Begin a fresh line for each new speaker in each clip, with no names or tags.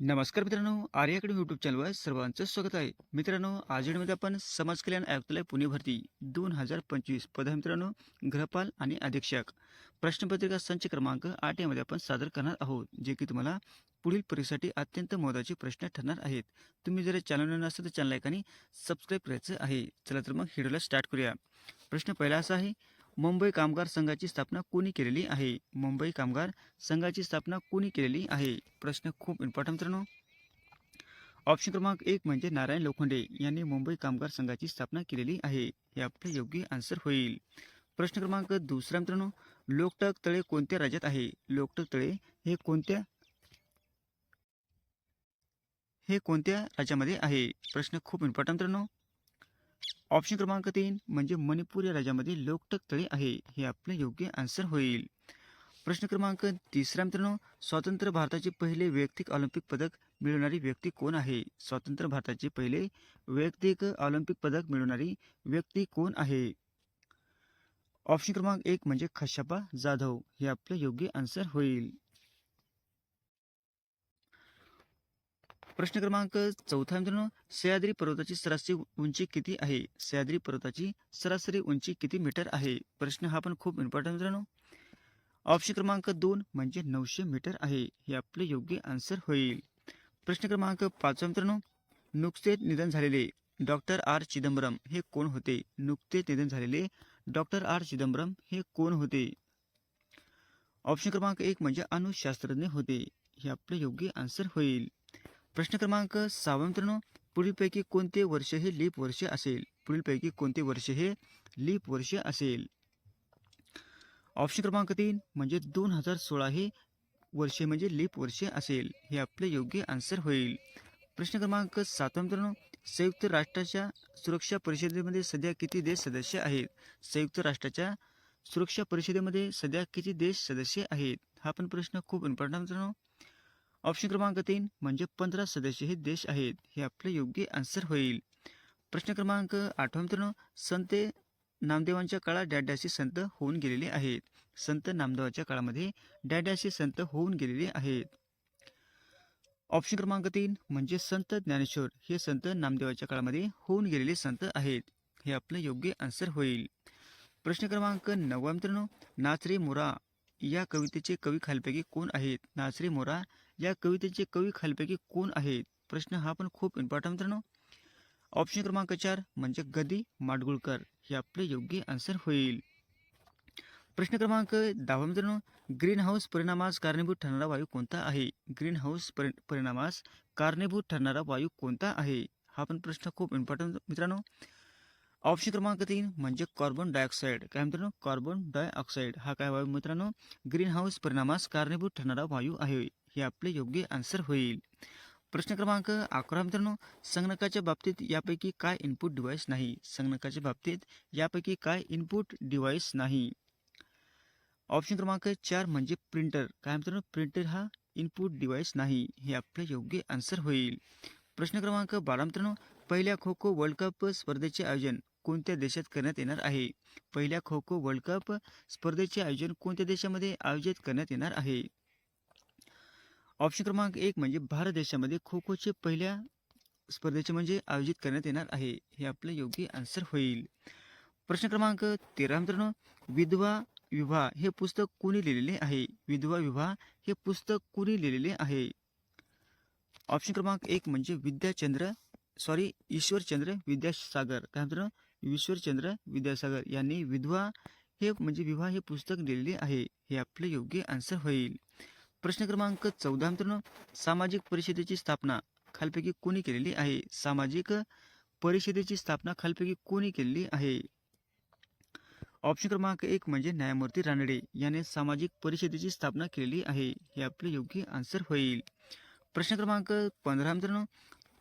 नमस्कार मित्रांनो आर्याकडे यूट्यूब चॅनलवर सर्वांचं स्वागत आहे. मित्रांनो आज व्हिडिओमध्ये आपण समाज कल्याण आयुक्तालय पुणे भरती दोन हजार पंचवीस पद मित्रांनो गृहपाल आणि अधीक्षक. प्रश्नपत्रिका संच क्रमांक आठ यामध्ये आपण सादर करणार आहोत जे की तुम्हाला पुढील परीक्षेसाठी अत्यंत महत्त्वाचे प्रश्न ठरणार आहेत. तुम्ही जर चॅनल नसेल तर चॅनल ऐकाने सबस्क्राईब करायचं आहे. चला तर मग व्हिडिओला स्टार्ट करूया. प्रश्न पहिला असा आहे मुंबई कामगार संघाची स्थापना कोणी केलेली आहे? मुंबई कामगार संघाची स्थापना कोणी केलेली आहे? प्रश्न खूप इम्पॉर्टंट मित्रांनो. ऑप्शन क्रमांक एक म्हणजे नारायण लोखंडे यांनी मुंबई कामगार संघाची स्थापना केलेली आहे. हे आपले योग्य आन्सर होईल. प्रश्न क्रमांक दुसरा मित्रांनो लोकटक तळे कोणत्या राज्यात आहे? लोकटक तळे हे कोणत्या हे कोणत्या राज्यामध्ये आहे? प्रश्न खूप इम्पॉर्टंट मित्रांनो. ऑप्शन क्रमांक तीन म्हणजे मणिपूर या राज्यामध्ये लोकटक तळे आहे. हे आपले योग्य आन्सर होईल. प्रश्न क्रमांक तिसरा मित्रांनो स्वतंत्र भारताचे पहिले वैयक्तिक ऑलिम्पिक पदक मिळवणारी व्यक्ती कोण आहे? स्वतंत्र भारताचे पहिले वैयक्तिक ऑलिम्पिक पदक मिळवणारी व्यक्ती कोण आहे? ऑप्शन क्रमांक एक म्हणजे खशापा जाधव. हे आपलं योग्य आन्सर होईल. प्रश्न क्रमांक चौथा मित्रांनो सह्याद्री पर्वताची सरासरी उंची किती आहे? सह्याद्री पर्वताची सरासरी उंची किती मीटर आहे? प्रश्न हा पण खूप इम्पॉर्टंट मित्रांनो. ऑप्शन क्रमांक दोन म्हणजे नऊशे मीटर आहे. हे आपले योग्य आन्सर होईल. प्रश्न क्रमांक पाचवा मित्रांनो नुकतेच निधन झालेले डॉक्टर आर चिदंबरम हे कोण होते? नुकतेच निधन झालेले डॉक्टर आर चिदंबरम हे कोण होते? ऑप्शन क्रमांक एक म्हणजे अणुशास्त्रज्ञ होते. हे आपले योग्य आन्सर होईल. प्रश्न क्रमांक सहावा मित्रांनो पुढीलपैकी कोणते वर्ष हे लीप वर्ष असेल? पुढीलपैकी कोणते वर्ष हे लीप वर्ष असेल? ऑप्शन क्रमांक तीन म्हणजे दोन हजार सोळा हे वर्ष म्हणजे लीप वर्ष असेल. हे आपले योग्य आन्सर होईल. प्रश्न क्रमांक सातवा मित्रांनो संयुक्त राष्ट्राच्या सुरक्षा परिषदेमध्ये सध्या किती देश सदस्य आहेत? संयुक्त राष्ट्राच्या सुरक्षा परिषदेमध्ये सध्या किती देश सदस्य आहेत? हा पण प्रश्न खूप इम्पॉर्टंट मित्रांनो. ऑप्शन क्रमांक तीन म्हणजे पंधरा सदस्य हे देश आहेत हे आपले योग्य आन्सर होईल. प्रश्न क्रमांक आठवा मित्रांनो संत नामदेवांच्या काळात डॅडॅसी संत होऊन गेलेले आहेत. संत नामदेवाच्या काळामध्ये डॅडॅसी संत होऊन गेलेले आहेत. ऑप्शन क्रमांक तीन म्हणजे संत ज्ञानेश्वर हे संत नामदेवाच्या काळामध्ये होऊन गेलेले संत आहेत हे आपलं योग्य आन्सर होईल. प्रश्न क्रमांक नववा मित्रांनो नाचरे मोरा या कवितेचे कवी खालपैकी कोण आहेत? नाचरे मोरा या कवितेचे कवी खालपैकी कोण आहेत? प्रश्न हा पण खूप इम्पॉर्टंट मित्रांनो. ऑप्शन क्रमांक चार म्हणजे गदी माडगुळकर. हे आपले योग्य आन्सर होईल. प्रश्न क्रमांक दहावा मित्रांनो ग्रीन हाऊस परिणामास कारणीभूत ठरणारा वायू कोणता आहे? ग्रीन हाऊस परि परिणामास कारणीभूत ठरणारा वायू कोणता आहे? हा पण प्रश्न खूप इम्पॉर्टंट मित्रांनो. ऑप्शन क्रमांक तीन म्हणजे कार्बन डायऑक्साईड काय मित्रांनो? कार्बन डायऑक्साईड हा काय वायू मित्रांनो? ग्रीन हाऊस परिणामास कारणीभूत ठरणारा वायू आहे. हे आपले योग्य आन्सर होईल. प्रश्न क्रमांक अकरा मित्रांनो. संगणकाच्या बाबतीत यापैकी काय इनपुट डिव्हाइस नाही? संगणकाच्या बाबतीत यापैकी काय इनपुट डिव्हाइस नाही? ऑप्शन क्रमांक चार म्हणजे प्रिंटर काय मित्रांनो? प्रिंटर हा इनपुट डिव्हाइस नाही. हे आपले योग्य आन्सर होईल. प्रश्न क्रमांक बारा मित्रांनो. पहिल्या खो खो वर्ल्ड कप स्पर्धेचे आयोजन. कोणत्या देशात करण्यात येणार आहे? पहिल्या खो खो वर्ल्ड कप स्पर्धेचे आयोजन कोणत्या देशामध्ये आयोजित करण्यात येणार आहे? ऑप्शन क्रमांक एक म्हणजे भारत देशामध्ये खो खोचे पहिल्या स्पर्धेचे म्हणजे आयोजित करण्यात येणार आहे. हे आपलं योग्य आन्सर होईल. प्रश्न क्रमांक तेरा मित्रांनो विधवा विवाह हे पुस्तक कोणी लिहिलेले आहे? विधवा विवाह हे पुस्तक कोणी लिहिलेले आहे? ऑप्शन क्रमांक एक म्हणजे विद्याचंद्र सॉरी ईश्वरचंद्र विद्यासागर. काय मित्रांनो ईश्वरचंद्र विद्यासागर यांनी विधवा हे म्हणजे विवाह हे पुस्तक लिहिलेले आहे. हे आपले योग्य आन्सर होईल. प्रश्न क्रमांक चौदा मित्रांनो सामाजिक परिषदेची स्थापना खालपैकी कोणी केलेली आहे? सामाजिक परिषदेची स्थापना खालपैकी कोणी केलेली आहे? ऑप्शन क्रमांक एक म्हणजे न्यायमूर्ती रानडे याने सामाजिक परिषदेची स्थापना केलेली आहे. हे आपले योग्य आन्सर होईल. प्रश्न क्रमांक पंधरा मित्रांनो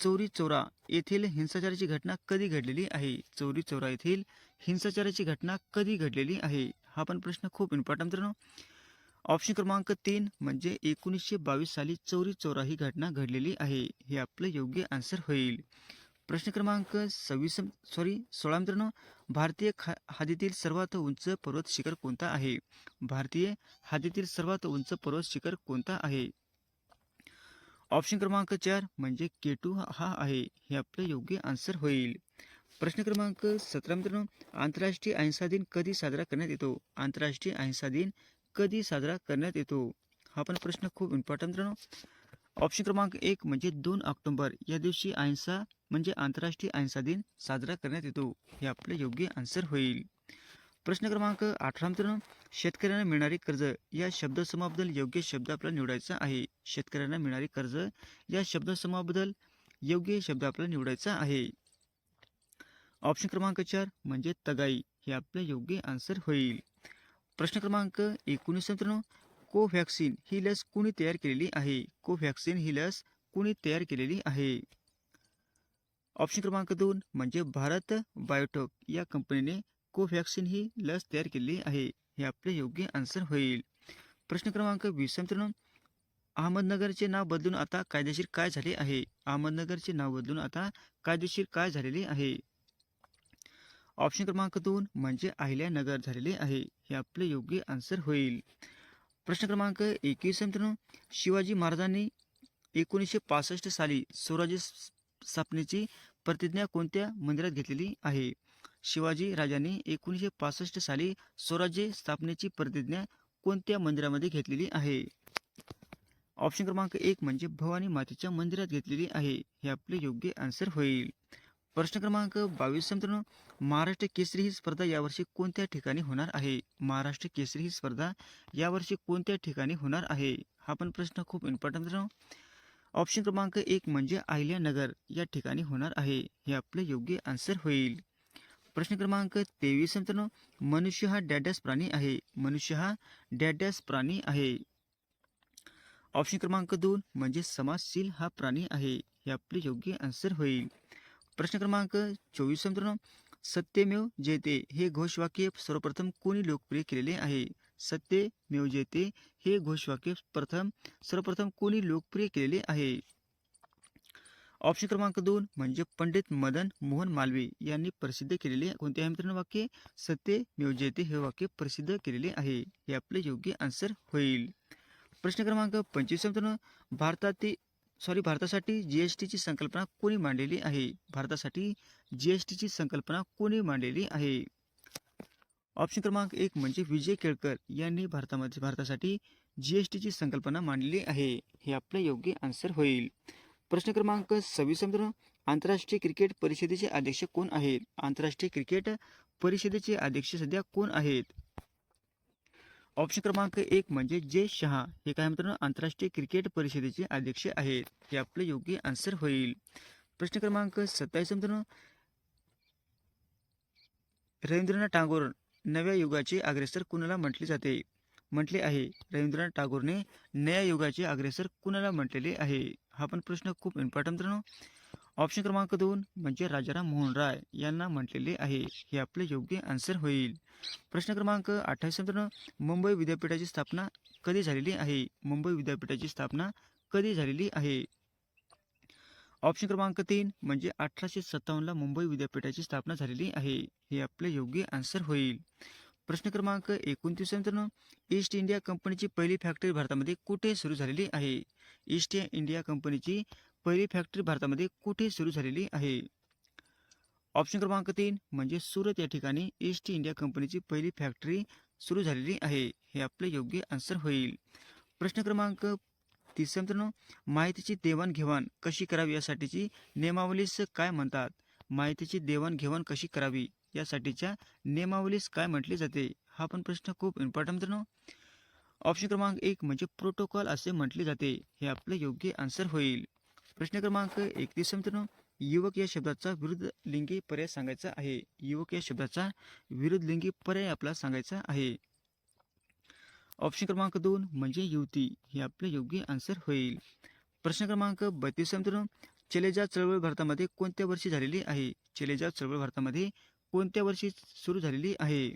चोरी चोरा येथील हिंसाचाराची घटना कधी घडलेली आहे? चोरी चोरा येथील हिंसाचाराची घटना कधी घडलेली आहे? हा पण प्रश्न खूप इम्पॉर्टंट मित्रांनो. ऑप्शन क्रमांक तीन म्हणजे एकोणीसशे बावीस साली चोरी चोरा ही घटना घडलेली आहे. हे आपलं योग्य आन्सर होईल. प्रश्न क्रमांक सव्वीस सॉरी सोळा मित्रांनो. भारतीय खा हद्दीतील सर्वात उंच पर्वत शिखर कोणता आहे? भारतीय हद्दीतील सर्वात उंच पर्वत शिखर कोणता आहे? ऑप्शन क्रमांक चार म्हणजे केटू हा आहे. हे आपलं योग्य आन्सर होईल. प्रश्न क्रमांक सतरा मित्रांनो आंतरराष्ट्रीय अहिंसा दिन कधी साजरा करण्यात येतो? आंतरराष्ट्रीय अहिंसा दिन कधी साजरा करण्यात येतो? हा पण प्रश्न खूप इम्पॉर्टंट मित्रांनो. ऑप्शन क्रमांक एक म्हणजे दोन ऑक्टोंबर. या दिवशी अहिंसा म्हणजे आंतरराष्ट्रीय अहिंसा दिन साजरा करण्यात येतो. हे आपले योग्य आन्सर होईल. प्रश्न क्रमांक अठरा मित्रांनो शेतकऱ्यांना मिळणारी कर्ज या शब्दसमाबद्दल योग्य शब्द आपल्याला निवडायचा आहे. शेतकऱ्यांना मिळणारे कर्ज या शब्दसमाबद्दल योग्य शब्द आपल्याला निवडायचा आहे. ऑप्शन क्रमांक चार म्हणजे तगाई हे आपलं योग्य आन्सर होईल. प्रश्न क्रमांक एकोणीस मित्रांनो कोव्हॅक्सिन ही लस कुणी तयार केलेली आहे? कोव्हॅक्सिन ही लस कुणी तयार केलेली आहे? ऑप्शन क्रमांक दोन म्हणजे भारत बायोटॉक या कंपनीने कोव्हॅक्सिन ही लस तयार केलेली आहे. हे आपले योग्य आन्सर होईल. प्रश्न क्रमांक वीस मित्रांनो अहमदनगरचे नाव बदलून आता कायदेशीर काय झाले आहे? अहमदनगरचे नाव बदलून आता कायदेशीर काय झालेले आहे? ऑप्शन क्रमांक दोन म्हणजे अहिल्यानगर झालेले आहे. हे आपले योग्य आन्सर होईल. प्रश्न क्रमांक एकवीस मित्रांनो. शिवाजी महाराजांनी एकोणीसशे पासष्ट साली स्वराज्य स्थापनेची प्रतिज्ञा कोणत्या मंदिरात घेतलेली आहे? शिवाजी राजांनी एकोणीसशे पासष्ट साली स्वराज्य स्थापनेची प्रतिज्ञा कोणत्या मंदिरामध्ये घेतलेली आहे? ऑप्शन क्रमांक एक म्हणजे भवानी मातेच्या मंदिरात घेतलेली आहे. हे आपले योग्य आन्सर होईल. प्रश्न क्रमांक बावीस मित्रांनो महाराष्ट्र केसरी ही स्पर्धा यावर्षी कोणत्या ठिकाणी होणार आहे? महाराष्ट्र केसरी ही स्पर्धा यावर्षी कोणत्या ठिकाणी होणार आहे? हा पण प्रश्न खूप इम्पॉर्टंट मित्रांनो. ऑप्शन क्रमांक एक म्हणजे अहिल्यानगर या ठिकाणी होणार आहे. हे आपले योग्य आन्सर होईल. प्रश्न क्रमांक तेवीस मित्रांनो मनुष्य हा डॅडॅस प्राणी आहे. मनुष्य हा डॅडॅस प्राणी आहे. ऑप्शन क्रमांक दोन म्हणजे समाजशील हा प्राणी आहे हे आपले योग्य आन्सर होईल. प्रश्न क्रमांक चोवीस मित्रांनो सत्यमेव जयते हे घोषवाक्य सर्वप्रथम कोणी लोकप्रिय केलेले आहे? सत्यमेव जयते हे घोषवाक्य प्रथम सर्वप्रथम कोणी लोकप्रिय केलेले आहे? ऑप्शन क्रमांक दोन म्हणजे पंडित मदन मोहन मालवीय यांनी प्रसिद्ध केलेले कोणते आहे मित्रांनो वाक्य? सत्यमेव जेते हे वाक्य प्रसिद्ध केलेले आहे हे आपले योग्य आन्सर होईल. प्रश्न क्रमांक पंचवीस भारतातील सॉरी भारतासाठी जी एस टीची संकल्पना कोणी मांडलेली आहे? भारतासाठी जी एस टीची संकल्पना कोणी मांडलेली आहे? ऑप्शन क्रमांक एक म्हणजे विजय केळकर यांनी भारतामध्ये भारतासाठी जी एस टीची संकल्पना मांडलेली आहे. हे आपले योग्य आन्सर होईल. प्रश्न क्रमांक सव्वीस आंतरराष्ट्रीय क्रिकेट परिषदेचे अध्यक्ष कोण आहेत? आंतरराष्ट्रीय क्रिकेट परिषदेचे अध्यक्ष सध्या कोण आहेत? ऑप्शन क्रमांक एक म्हणजे जे शहा हे काय मित्रांनो आंतरराष्ट्रीय क्रिकेट परिषदेचे अध्यक्ष आहेत. हे आपले योग्य आन्सर होईल. प्रश्न क्रमांक सत्तावीस मित्रांनो रवींद्रनाथ टागोर नव्या युगाचे अग्रेसर कुणाला म्हटले जाते? म्हटले आहे. रवींद्रनाथ टागोरने नव्या युगाचे अग्रेसर कुणाला म्हटलेले आहे? हा पण प्रश्न खूप इम्पॉर्टंट मित्रांनो ऑप्शन क्रमांक दोन म्हणजे राजाराम मोहन राय यांना म्हटलेले आहे. हे आपले योग्य आन्सर होईल. प्रश्न क्रमांक अठ्ठावीस मुंबई विद्यापीठाची स्थापना कधी झालेली आहे? मुंबई विद्यापीठाची स्थापना कधी झालेली आहे? ऑप्शन क्रमांक तीन म्हणजे अठराशे सत्तावन्नला मुंबई विद्यापीठाची स्थापना झालेली आहे. हे आपले योग्य आन्सर होईल. प्रश्न क्रमांक एकोणतीस मित्रांनो ईस्ट इंडिया कंपनीची पहिली फॅक्टरी भारतामध्ये कुठे सुरू झालेली आहे? ईस्ट इंडिया कंपनीची पहिली फॅक्टरी भारतामध्ये कुठे सुरू झालेली आहे? ऑप्शन क्रमांक तीन म्हणजे सुरत या ठिकाणी ईस्ट इंडिया कंपनीची पहिली फॅक्टरी सुरू झालेली आहे. हे आपले योग्य आन्सर होईल. प्रश्न क्रमांक तीस मित्रांनो माहितीची देवाणघेवाण कशी करावी यासाठीची नियमावलीस काय म्हणतात? माहितीची देवाणघेवाण कशी करावी यासाठीच्या नियमावलीस काय म्हटले जाते? हा पण प्रश्न खूप इम्पॉर्टंट मित्रांनो. ऑप्शन क्रमांक एक म्हणजे प्रोटोकॉल असे म्हटले जाते. हे आपलं योग्य आन्सर होईल. प्रश्न क्रमांक एकतीस मित्रांनो युवक या शब्दाचा विरुद्ध लिंगी पर्याय सांगायचा आहे. युवक या शब्दाचा विरुद्ध लिंगी पर्याय आपला सांगायचा आहे. ऑप्शन क्रमांक दोन म्हणजे युवती. हे आपले योग्य आन्सर होईल. प्रश्न क्रमांक बत्तीस मित्रांनो चलेजा चळवळ भारतामध्ये कोणत्या वर्षी झालेली आहे? चलेजा चळवळ भारतामध्ये कोणत्या वर्षी सुरू झालेली आहे?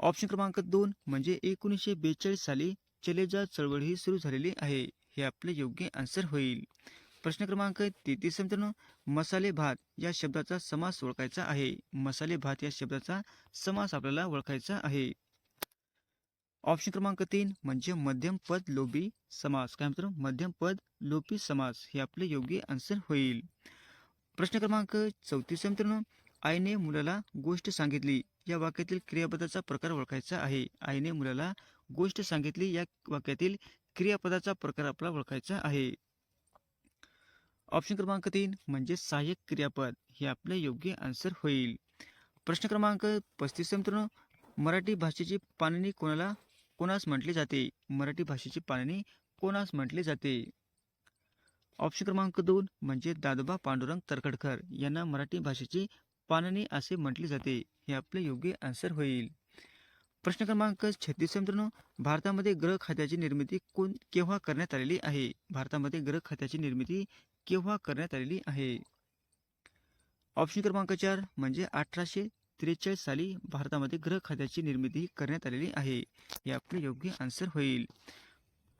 ऑप्शन क्रमांक दोन म्हणजे एकोणीसशे बेचाळीस साली चलेजा चळवळ ही सुरू झालेली आहे. हे आपले योग्य आन्सर होईल. प्रश्न क्रमांक तेहतीस मित्रांनो मसाले भात या शब्दाचा समास ओळखायचा आहे. मसाले भात या शब्दाचा समास आपल्याला ओळखायचा आहे. ऑप्शन क्रमांक तीन म्हणजे मध्यम पद लोभी समास. काय म्हणतो मध्यम पद लोपी समास. हे आपले योग्य आन्सर होईल. प्रश्न क्रमांक चौतीस मित्रांनो आईने मुलाला गोष्ट सांगितली. या वाक्यातील क्रियापदाचा प्रकार ओळखायचा आहे. आईने मुलाला गोष्ट सांगितली. या वाक्यातील क्रियापदाचा प्रकार आपला ओळखायचा आहे. ऑप्शन क्रमांक तीन म्हणजे सहाय्यक क्रियापद. हे आपले योग्य आन्सर होईल. प्रश्न क्रमांक पस्तीस मित्रांनो मराठी भाषेची पाणनी कोणाला कोणास म्हटले जाते? मराठी भाषेची पाणनी कोणास म्हटले जाते? ऑप्शन क्रमांक दोन म्हणजे दादोबा पांडुरंग तरखडकर यांना मराठी भाषेची पाननी असे म्हटले जाते. हे आपले योग्य आन्सर होईल. प्रश्न क्रमांक छत्तीस मित्रांनो. भारतामध्ये ग्रह खात्याची निर्मिती कोण केव्हा करण्यात आलेली आहे? भारतामध्ये ग्रह खात्याची निर्मिती केव्हा करण्यात आलेली आहे? ऑप्शन क्रमांक चार म्हणजे अठराशे त्रेचाळीस साली भारतामध्ये ग्रह खात्याची निर्मिती करण्यात आलेली आहे. हे आपले योग्य आन्सर होईल.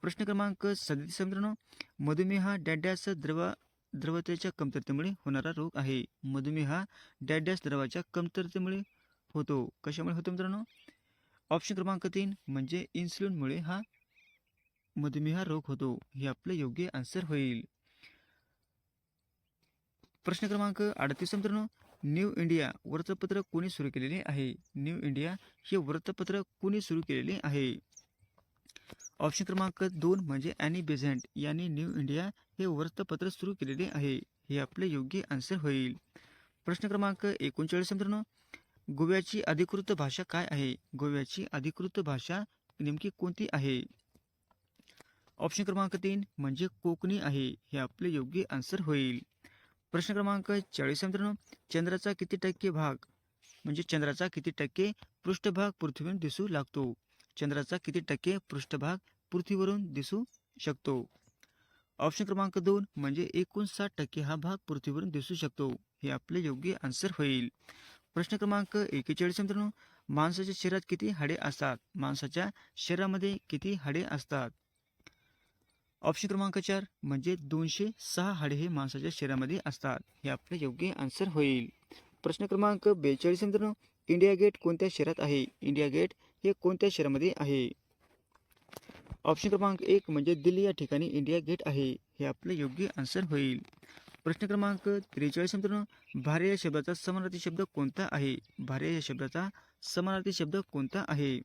प्रश्न क्रमांक सदतीस मित्रांनो. मधुमेह हा द्रव द्रवतेच्या कमतरतेमुळे होणारा रोग आहे. मधुमेह हा द्रवाच्या कमतरतेमुळे होतो. कशामुळे होतो मित्रांनो? ऑप्शन क्रमांक तीन म्हणजे इन्सुलिनमुळे हा मधुमेह रोग होतो. हे आपले योग्य आन्सर होईल. प्रश्न क्रमांक अडतीस मित्रांनो न्यू इंडिया वृत्तपत्र कोणी सुरू केलेले आहे? न्यू इंडिया हे वृत्तपत्र कोणी सुरू केलेले आहे? ऑप्शन क्रमांक दोन म्हणजे ॲनी बेझंट यांनी न्यू इंडिया हे वृत्तपत्र सुरू केलेले आहे. हे आपले योग्य आन्सर होईल. प्रश्न क्रमांक एकोणचाळीस मित्रांनो गोव्याची अधिकृत भाषा काय आहे? गोव्याची अधिकृत भाषा नेमकी कोणती आहे? ऑप्शन क्रमांक तीन म्हणजे कोकणी आहे. हे आपले योग्य आन्सर होईल. प्रश्न क्रमांक चाळीस मित्रांनो. चंद्राचा किती टक्के भाग? म्हणजे चंद्राचा किती टक्के पृष्ठभाग पृथ्वीवरून दिसू लागतो? चंद्राचा किती टक्के पृष्ठभाग पृथ्वीवरून दिसू शकतो? ऑप्शन क्रमांक दोन म्हणजे एकोणसाठ टक्के हा भाग पृथ्वीवरून दिसू शकतो. हे आपले योग्य आन्सर होईल. प्रश्न क्रमांक एकेचाळीस मित्रांनो. माणसाच्या शरीरात किती हाडे असतात? माणसाच्या शरीरामध्ये किती हाडे असतात? ऑप्शन क्रमांक चार म्हणजे दोनशे सहा हाडे हे माणसाच्या शरीरामध्ये असतात. हे आपले योग्य आन्सर होईल. प्रश्न क्रमांक बेचाळीस मित्रांनो. इंडिया गेट कोणत्या शहरात आहे? इंडिया गेट हे कोणत्या शहरामध्ये आहे? ऑप्शन क्रमांक एक म्हणजे दिल्ली या ठिकाणी इंडिया गेट आहे. हे आपले योग्य आन्सर होईल. प्रश्न क्रमांक त्रेचाळीस मित्रांनो. भारे या शब्दाचा समानार्थी शब्द कोणता आहे? भारे या शब्दाचा समानार्थी शब्द कोणता आहे?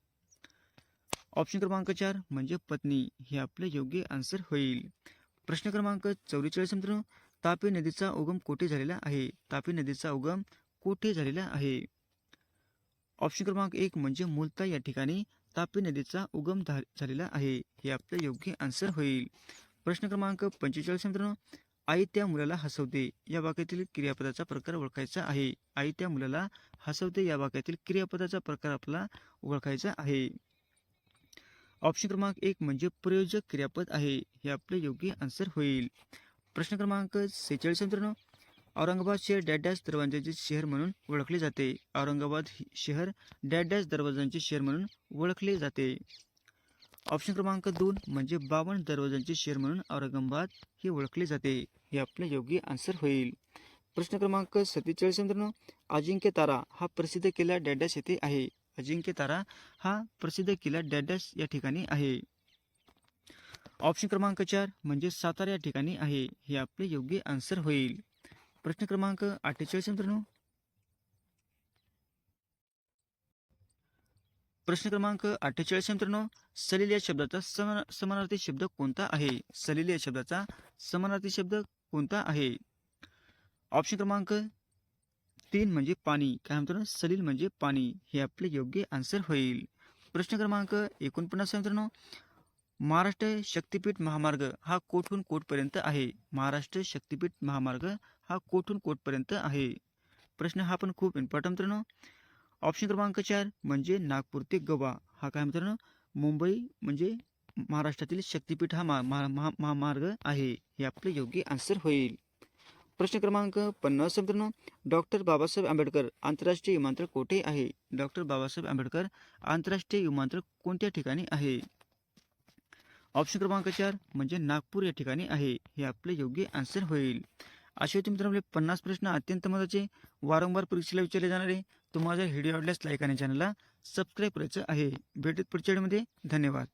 ऑप्शन क्रमांक चार म्हणजे पत्नी. हे आपले योग्य आन्सर होईल. प्रश्न क्रमांक चौवेचाळीस मित्रांनो. तापी नदीचा उगम कोठे झालेला आहे? तापी नदीचा उगम कोठे झालेला आहे? ऑप्शन क्रमांक एक म्हणजे मुलता या ठिकाणी तापी नदीचा उगम झालेला आहे. हे आपलं योग्य आन्सर होईल. प्रश्न क्रमांक पंचेचाळीस मित्रांनो. आई त्या मुलाला हसवते या वाक्यातील क्रियापदाचा प्रकार ओळखायचा आहे. आई त्या मुलाला हसवते या वाक्यातील क्रियापदाचा प्रकार आपला ओळखायचा आहे. ऑप्शन क्रमांक एक म्हणजे प्रयोजक क्रियापद आहे. हे आपले योग्य आन्सर होईल. प्रश्न क्रमांक सेहेचाळीस मित्रांनो औरंगाबाद शहर डॅश डॅश दरवाजांचे शहर म्हणून ओळखले जाते. औरंगाबाद हे शहर डॅश डॅश दरवाजांचे शहर म्हणून ओळखले जाते. ऑप्शन क्रमांक दोन म्हणजे बावन्न दरवाजांचे शहर म्हणून औरंगाबाद हे ओळखले जाते. हे आपले योग्य आन्सर होईल. प्रश्न क्रमांक सत्तेचाळीस मित्रांनो अजिंक्य तारा हा प्रसिद्ध किल्ला डॅडॅश येथे आहे. अजिंक्य तारा हा प्रसिद्ध किल्ला डॅडॅश या ठिकाणी आहे. ऑप्शन क्रमांक चार म्हणजे सातारा या ठिकाणी आहे. हे आपले योग्य आन्सर होईल. प्रश्न क्रमांक अठ्ठेचाळीस मित्रांनो प्रश्न क्रमांक अठ्ठेचाळीस मित्रांनो. सलील या शब्दाचा समान समानार्थी शब्द कोणता आहे? सलील या शब्दाचा समानार्थी शब्द कोणता आहे? ऑप्शन क्रमांक तीन म्हणजे पाणी. काय म्हणतो ना? सलील म्हणजे पाणी. हे आपले योग्य आन्सर होईल. प्रश्न क्रमांक एकोणपन्नास मित्रांनो. महाराष्ट्र शक्तिपीठ महामार्ग हा कोठून कोठपर्यंत आहे? महाराष्ट्र शक्तिपीठ महामार्ग हा कोठून कोठपर्यंत आहे? प्रश्न हा पण खूप इम्पॉर्टंट मित्रांनो. ऑप्शन क्रमांक चार म्हणजे नागपूर ते गोवा. हा काय मित्रांनो मुंबई म्हणजे महाराष्ट्रातील शक्तिपीठ हा मा- महा- महामार्ग आहे. हे आपले योग्य आन्सर होईल. प्रश्न क्रमांक पन्नास मित्रांनो डॉक्टर बाबासाहेब आंबेडकर आंतरराष्ट्रीय विमानतळ कोठे आहे? डॉक्टर बाबासाहेब आंबेडकर आंतरराष्ट्रीय विमानतळ कोणत्या ठिकाणी आहे? ऑप्शन क्रमांक चार म्हणजे नागपूर या ठिकाणी आहे. हे आपले योग्य आन्सर होईल. असे होते मित्रांनो पन्नास प्रश्न अत्यंत महत्त्वाचे. वारंवार परीक्षेला विचारले जाणारे. तुम्हाला व्हिडिओ आवडल्यास लाईक आणि चॅनलला सबस्क्राईब करायचं आहे. भेटत पुढच्या व्हिडिओमध्ये. धन्यवाद.